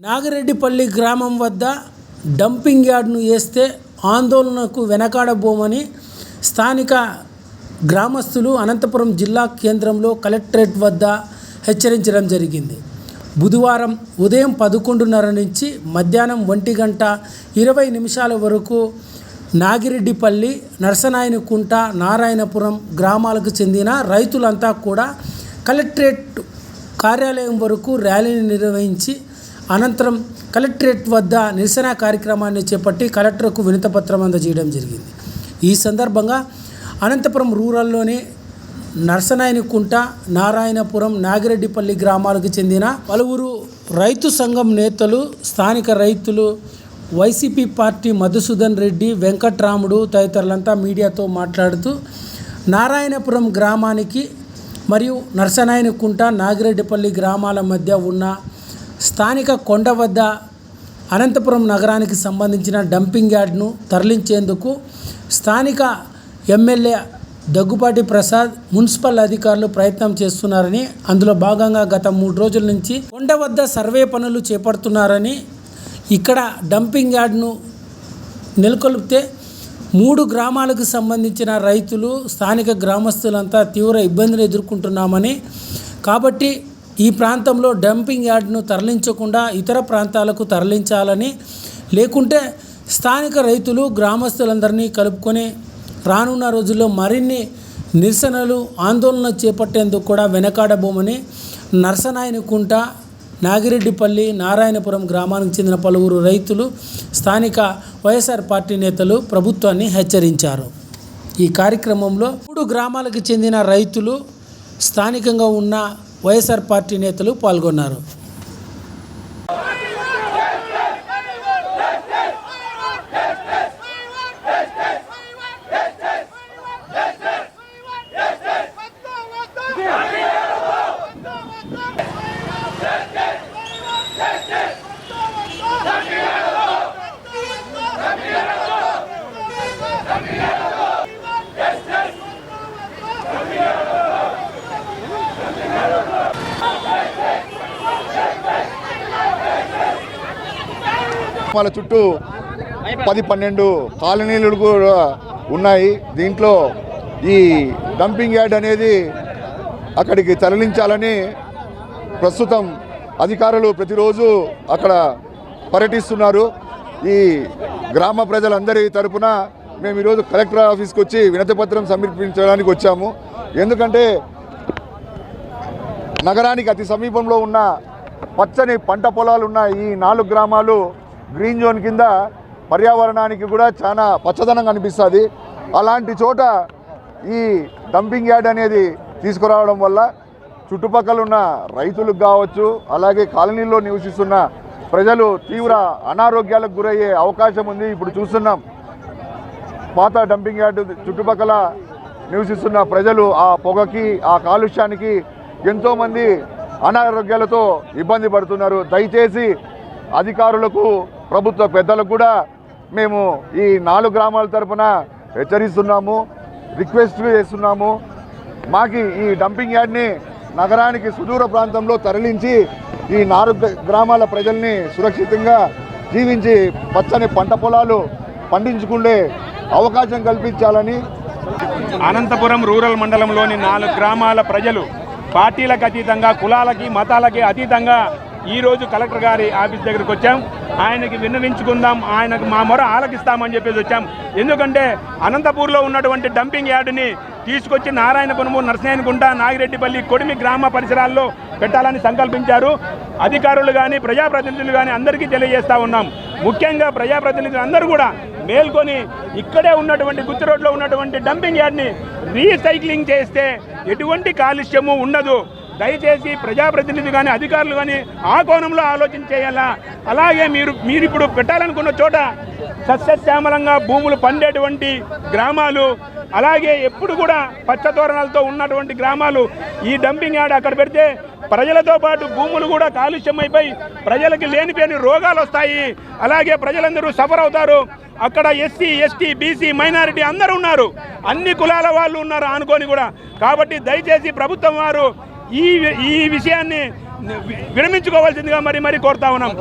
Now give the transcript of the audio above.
నాగిరెడ్డిపల్లి గ్రామం వద్ద డంపింగ్ యార్డ్ను వేస్తే ఆందోళనకు వెనకాడబోమని స్థానిక గ్రామస్తులు అనంతపురం జిల్లా కేంద్రంలో కలెక్టరేట్ వద్ద హెచ్చరించడం జరిగింది. బుధవారం ఉదయం పదకొండున్నర నుంచి మధ్యాహ్నం ఒంటి గంట ఇరవై నిమిషాల వరకు నాగిరెడ్డిపల్లి నరసనాయనకుంట నారాయణపురం గ్రామాలకు చెందిన రైతులంతా కూడా కలెక్టరేట్ కార్యాలయం వరకు ర్యాలీని నిర్వహించి అనంతరం కలెక్టరేట్ వద్ద నిరసన కార్యక్రమాన్ని చేపట్టి కలెక్టర్కు వినతపత్రం అందజేయడం జరిగింది. ఈ సందర్భంగా అనంతపురం రూరల్లోని నర్సనాయనికుంట నారాయణపురం నాగిరెడ్డిపల్లి గ్రామాలకు చెందిన పలువురు రైతు సంఘం నేతలు స్థానిక రైతులు వైసీపీ పార్టీ మధుసూదన్ రెడ్డి వెంకట్రాముడు తదితరులంతా మీడియాతో మాట్లాడుతూ నారాయణపురం గ్రామానికి మరియు నర్సనాయనికుంట నాగిరెడ్డిపల్లి గ్రామాల మధ్య ఉన్న స్థానిక కొండ వద్ద అనంతపురం నగరానికి సంబంధించిన డంపింగ్ యార్డ్ను తరలించేందుకు స్థానిక ఎమ్మెల్యే దగ్గుపాటి ప్రసాద్ మున్సిపల్ అధికారులు ప్రయత్నం చేస్తున్నారని అందులో భాగంగా గత మూడు రోజుల నుంచి కొండ వద్ద సర్వే పనులు చేపడుతున్నారని ఇక్కడ డంపింగ్ యార్డ్ను నెలకొల్పితే మూడు గ్రామాలకు సంబంధించిన రైతులు స్థానిక గ్రామస్తులంతా తీవ్ర ఇబ్బందులు ఎదుర్కొంటున్నామని కాబట్టి ఈ ప్రాంతంలో డంపింగ్ యార్డ్ను తరలించకుండా ఇతర ప్రాంతాలకు తరలించాలని లేకుంటే స్థానిక రైతులు గ్రామస్తులందరినీ కలుపుకొని రానున్న రోజుల్లో మరిన్ని నిరసనలు ఆందోళన చేపట్టేందుకు కూడా వెనకాడబోమని నరసనాయనకుంట నాగిరెడ్డిపల్లి నారాయణపురం గ్రామానికి చెందిన పలువురు రైతులు స్థానిక వైఎస్ఆర్ పార్టీ నేతలు ప్రభుత్వాన్ని హెచ్చరించారు. ఈ కార్యక్రమంలో మూడు గ్రామాలకు చెందిన రైతులు స్థానికంగా ఉన్న వైఎస్ఆర్ పార్టీ నేతలు పాల్గొన్నారు వాళ్ళ చుట్టూ పది పన్నెండు కాలనీలు కూడా ఉన్నాయి. దీంట్లో ఈ డంపింగ్ యార్డ్ అనేది అక్కడికి తరలించాలని ప్రస్తుతం అధికారులు ప్రతిరోజు అక్కడ పర్యటిస్తున్నారు. ఈ గ్రామ ప్రజలందరి తరపున మేము ఈరోజు కలెక్టర్ ఆఫీస్కి వచ్చి వినతిపత్రం సమర్పించడానికి వచ్చాము. ఎందుకంటే నగరానికి అతి సమీపంలో ఉన్న పచ్చని పంట పొలాలు ఉన్న ఈ నాలుగు గ్రామాలు గ్రీన్ జోన్ కింద పర్యావరణానికి కూడా చాలా పచ్చదనం కనిపిస్తుంది. అలాంటి చోట ఈ డంపింగ్ యార్డ్ అనేది తీసుకురావడం వల్ల చుట్టుపక్కల ఉన్న రైతులకు కావచ్చు అలాగే కాలనీల్లో నివసిస్తున్న ప్రజలు తీవ్ర అనారోగ్యాలకు గురయ్యే అవకాశం ఉంది. ఇప్పుడు చూస్తున్నాం పాత డంపింగ్ యార్డు చుట్టుపక్కల నివసిస్తున్న ప్రజలు ఆ పొగకి ఆ కాలుష్యానికి ఎంతోమంది అనారోగ్యాలతో ఇబ్బంది పడుతున్నారు. దయచేసి అధికారులకు ప్రభుత్వ పెద్దలకు కూడా మేము ఈ నాలుగు గ్రామాల తరపున హెచ్చరిస్తున్నాము రిక్వెస్ట్ చేస్తున్నాము. మాకి ఈ డంపింగ్ యార్డ్ని నగరానికి సుదూర ప్రాంతంలో తరలించి ఈ నాలుగు గ్రామాల ప్రజల్ని సురక్షితంగా జీవించి పచ్చని పంట పొలాలు పండించుకునే అవకాశం కల్పించాలని అనంతపురం రూరల్ మండలంలోని నాలుగు గ్రామాల ప్రజలు పార్టీలకు అతీతంగా కులాలకి మతాలకి అతీతంగా ఈరోజు కలెక్టర్ గారి ఆఫీస్ దగ్గరికి వచ్చాం. ఆయనకి విన్నవించుకుందాం ఆయనకు మా మొర ఆలకిస్తామని చెప్పేసి వచ్చాం. ఎందుకంటే అనంతపూర్లో ఉన్నటువంటి డంపింగ్ యార్డుని తీసుకొచ్చి నారాయణపురము నరసింహగుంట నాగిరెడ్డిపల్లి కొడిమి గ్రామ పరిసరాల్లో పెట్టాలని సంకల్పించారు. అధికారులు కానీ ప్రజాప్రతినిధులు కానీ అందరికీ తెలియజేస్తా ఉన్నాం. ముఖ్యంగా ప్రజాప్రతినిధులు అందరూ కూడా మేల్కొని ఇక్కడే ఉన్నటువంటి గుత్తి రోడ్లో ఉన్నటువంటి డంపింగ్ యార్డ్ని రీసైక్లింగ్ చేస్తే ఎటువంటి కాలుష్యము ఉండదు. దయచేసి ప్రజాప్రతినిధి కానీ అధికారులు కానీ ఆ కోణంలో ఆలోచన చేయాలా? అలాగే మీరు మీరు ఇప్పుడు పెట్టాలనుకున్న చోట సస్యశ్యామలంగా భూములు పండేటువంటి గ్రామాలు అలాగే ఎప్పుడు కూడా పచ్చతోరణాలతో ఉన్నటువంటి గ్రామాలు ఈ డంపింగ్ యార్డ్ అక్కడ పెడితే ప్రజలతో పాటు భూములు కూడా కాలుష్యం అయిపోయి ప్రజలకి లేనిపోయిన రోగాలు వస్తాయి. అలాగే ప్రజలందరూ సఫర్ అవుతారు. అక్కడ ఎస్సీ ఎస్టీ బీసీ మైనారిటీ అందరూ ఉన్నారు. అన్ని కులాల వాళ్ళు ఉన్నారు అనుకొని కూడా. కాబట్టి దయచేసి ప్రభుత్వం వారు ఈ ఈ విషయాన్ని విరమించుకోవాల్సిందిగా మరి మరి కోరుతా ఉన్నాం.